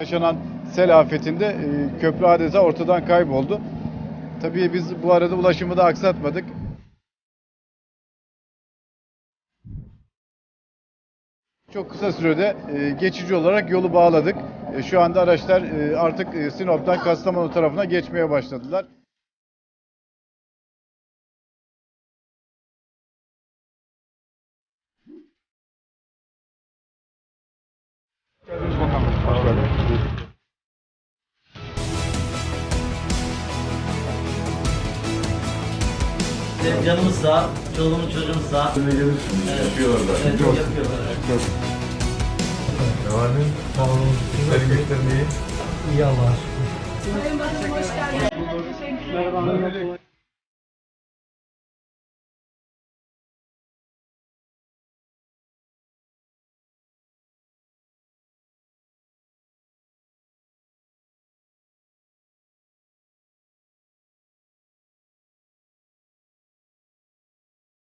Yaşanan sel afetinde e, köprü adeta ortadan kayboldu. Tabii biz bu arada ulaşımı da aksatmadık. Çok kısa sürede e, geçici olarak yolu bağladık. E, Şu anda araçlar artık Sinop'tan Kastamonu tarafına geçmeye başladılar. Benim canımız sağ, çoluğumuz çocuğumuz sağ. Evet. Yapıyorlar. Evet, yapıyorlar. evet. Devamin, sağ olun. Sizlerin göklerini iyi. İyi Allah'a şükür. Sayın Bakanım hoş geldiniz. Teşekkür ederim.